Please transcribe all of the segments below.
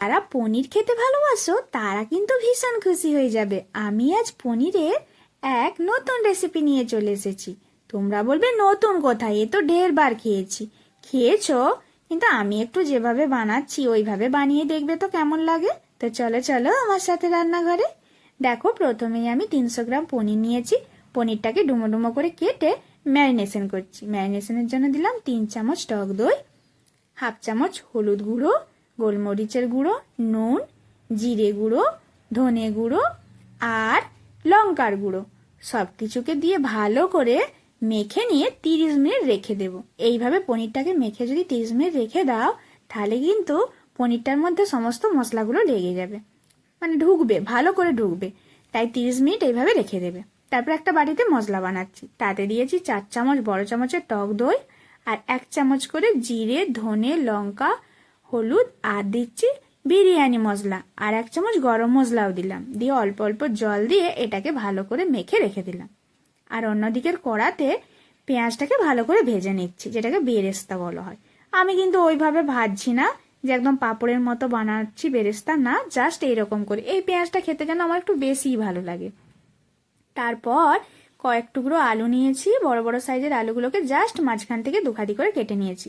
যারা পনির খেতে ভালোবাসো, তারা কিন্তু ভীষণ খুশি হয়ে যাবে। আমি আজ পনিরের এক নতুন রেসিপি নিয়ে চলে এসেছি। তোমরা বলবে, নতুন কোথায়? এ তো ঢের বার খেয়েছি। খেয়েছো, কিন্তু আমি একটু যেভাবে বানাচ্ছি, ওইভাবে বানিয়ে দেখবে তো কেমন লাগে। তো চলো চলো আমার সাথে রান্নাঘরে। দেখো, প্রথমেই আমি তিনশো গ্রাম পনির নিয়েছি। পনিরটাকে ডুমো ডুমো করে কেটে ম্যারিনেশন করছি। ম্যারিনেশনের জন্য দিলাম তিন চামচ টক দই, হাফ চামচ হলুদ গুঁড়ো গোলমরিচের গুঁড়ো, নুন, জিরে গুঁড়ো, ধনে গুঁড়ো আর লঙ্কার গুঁড়ো। সব কিছুকে দিয়ে ভালো করে মেখে নিয়ে তিরিশ মিনিট রেখে দেব। এইভাবে পনিরটাকে মেখে যদি তিরিশ মিনিট রেখে দাও, তাহলে কিন্তু পনিরটার মধ্যে সমস্ত মশলাগুলো লেগে যাবে। মানে ঢুকবে, ভালো করে ঢুকবে। তাই তিরিশ মিনিট এইভাবে রেখে দেবে। তারপর একটা বাটিতে মশলা বানাচ্ছি। তাতে দিয়েছি চার চামচ বড় চামচের টক দই আর এক চামচ করে জিরে, ধনে, লঙ্কা হলুদ আর দিচ্ছি বিরিয়ানি মশলা। আর এক চামচ গরম মশলাও দিলাম। দিয়ে অল্প অল্প জল দিয়ে এটাকে ভালো করে মেখে রেখে দিলাম। আর অন্যদিকের কড়াতে পেঁয়াজটাকে ভালো করে ভেজে নিচ্ছি, যেটাকে বেরেস্তা বলা হয়। আমি কিন্তু ওইভাবে ভাজছি না, যে একদম পাঁপড়ের মতো বানাচ্ছি বেরেস্তা না জাস্ট এইরকম করে। এই পেঁয়াজটা খেতে যেন আমার একটু বেশিই ভালো লাগে। তারপর কয়েক টুকরো আলু নিয়েছি, বড় বড় সাইজের আলুগুলোকে জাস্ট মাঝখান থেকে দুখাদি করে কেটে নিয়েছি।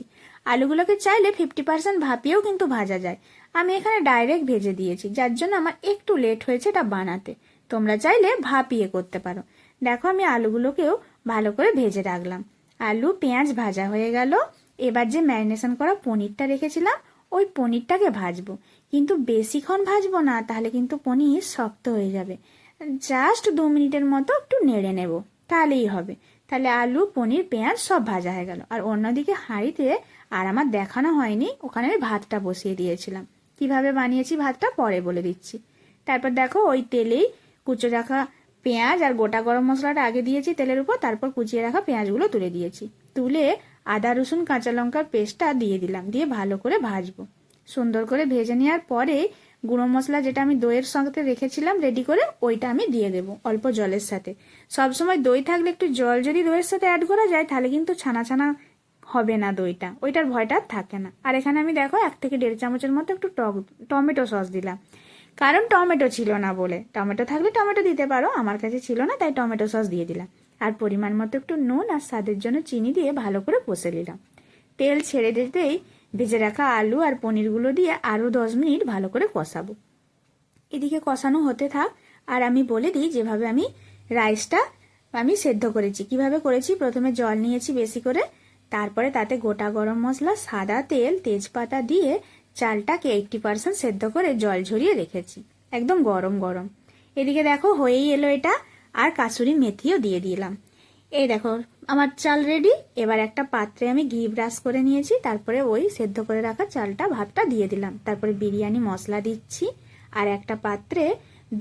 আলুগুলোকে চাইলে ফিফটি পার্সেন্ট ভাপিয়েও কিন্তু ভাজা যায়। আমি এখানে ডাইরেক্ট ভেজে দিয়েছি, যার জন্য আমার একটু লেট হয়েছে এটা বানাতে। তোমরা চাইলে ভাপিয়ে করতে পারো। দেখো আমি আলুগুলোকেও ভালো করে ভেজে রাখলাম। আলু, পেঁয়াজ ভাজা হয়ে গেল। এবার যে ম্যারিনেশন করা পনিরটা রেখেছিলাম, ওই পনিরটাকে ভাজবো। কিন্তু বেশিক্ষণ ভাজবো না, তাহলে কিন্তু পনির শক্ত হয়ে যাবে। জাস্ট দু মিনিটের মতো একটু নেড়ে নেব। তাহলেই হবে। তাহলে আলু, পনির, পেঁয়াজ সব ভাজা হয়ে গেল। আর অন্যদিকে হাঁড়িতে আর আমার দেখানো হয়নি, ওখানে আমি ভাতটা বসিয়ে দিয়েছিলাম। কীভাবে বানিয়েছি ভাতটা পরে বলে দিচ্ছি। তারপর দেখো ওই তেলেই কুচো রাখা পেঁয়াজ আর গোটা গরম মশলাটা আগে দিয়েছি তেলের উপর, তারপর কুচিয়ে রাখা পেঁয়াজগুলো তুলে দিয়েছি। তুলে আদা, রসুন, কাঁচা লঙ্কার পেস্টটা দিয়ে দিলাম, দিয়ে ভালো করে ভাজবো। সুন্দর করে ভেজে নেওয়ার পরে গুঁড়ো মশলা যেটা আমি দইয়ের সঙ্গে রেখেছিলাম রেডি করে ওইটা আমি দিয়ে দেব অল্প জলের সাথে। সবসময় দই থাকলে একটু জল যদি দইয়ের সাথে অ্যাড করা যায়, তাহলে কিন্তু ছানা ছানা হবে না দইটা। ওইটার ভয়টা থাকে না। আর এখানে আমি দেখো, এক থেকে দেড় চামচের মতো একটু টক, টমেটো সস দিলাম। কারণ টমেটো ছিল না বলে। টমেটো থাকলে টমেটো দিতে পারো, আমার কাছে ছিল না, তাই টমেটো সস দিয়ে দিলাম। আর পরিমাণ মতো একটু নুন আর স্বাদের জন্য চিনি দিয়ে ভালো করে কষে নিলাম। তেল ছেড়ে দিতেই ভেজে রাখা আলু আর পনিরগুলো দিয়ে আরও দশ মিনিট ভালো করে কষাবো। এদিকে কষানো হতে থাক, আর আমি বলে দিই যেভাবে আমি রাইসটা আমি সেদ্ধ করেছি। কীভাবে করেছি? প্রথমে জল নিয়েছি বেশি করে, তারপরে তাতে গোটা গরম মশলা, সাদা তেল, তেজপাতা দিয়ে চালটাকে এইটটি পার্সেন্ট সেদ্ধ করে জল ঝরিয়ে রেখেছি। একদম গরম গরম। এদিকে দেখো হয়েই এলো এটা, আর কাসুরি মেথিও দিয়ে দিলাম। এই দেখো আমার চাল রেডি এবার একটা পাত্রে আমি ঘি ব্রাশ করে নিয়েছি, তারপরে ওই সেদ্ধ করে রাখা চালটা ভাতটা দিয়ে দিলাম। তারপরে বিরিয়ানি মশলা দিচ্ছি, আর একটা পাত্রে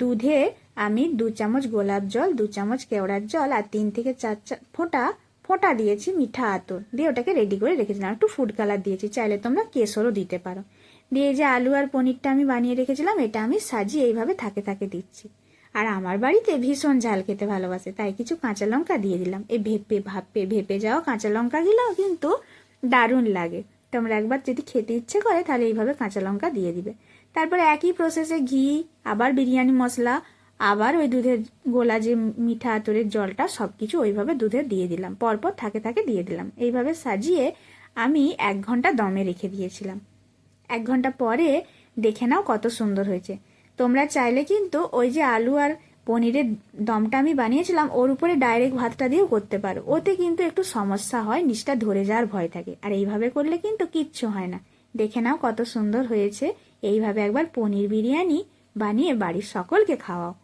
দুধে আমি দু চামচ গোলাপ জল, দু চামচ কেওড়ার জল, আর তিন থেকে চার ফোঁটা ফোঁটা দিয়েছি মিঠা আতর। দিয়ে ওটাকে রেডি করে রেখেছিলাম। একটু ফুড কালার দিয়েছি, চাইলে তোমরা কেশরও দিতে পারো। দিয়ে যে আলু আর পনিরটা আমি বানিয়ে রেখেছিলাম, এটা আমি সাজিয়ে এইভাবে থাকে থাকে দিচ্ছি। আর আমার বাড়িতে ভীষণ ঝাল খেতে ভালোবাসে, তাই কিছু কাঁচা লঙ্কা দিয়ে দিলাম। এই ভেপে ভাপে, ভেপে যাওয়া কাঁচা লঙ্কা দিলেও কিন্তু দারুণ লাগে। তোমরা একবার যদি খেতে ইচ্ছে করে, তাহলে এইভাবে কাঁচা লঙ্কা দিয়ে দিবে। তারপরে একই প্রসেসে ঘি, আবার বিরিয়ানি মশলা, আবার ওই দুধের গোলা যে মিঠা আতরের জলটা সব কিছু ওইভাবে দুধে দিয়ে দিলাম। পরপর থাকে থাকে দিয়ে দিলাম। এইভাবে সাজিয়ে আমি এক ঘণ্টা দমে রেখে দিয়েছিলাম। এক ঘণ্টা পরে দেখে নাও কত সুন্দর হয়েছে। তোমরা চাইলে কিন্তু ওই যে আলু আর পনিরের দমটা আমি বানিয়েছিলাম, ওর উপরে ডাইরেক্ট ভাতটা দিয়েও করতে পারো। ওতে কিন্তু একটু সমস্যা হয়, নিচটা ধরে যাওয়ার ভয় থাকে। আর এইভাবে করলে কিন্তু কিচ্ছু হয় না। দেখে নাও কত সুন্দর হয়েছে। এইভাবে একবার পনির বিরিয়ানি বানিয়ে বাড়ির সকলকে খাওয়াও।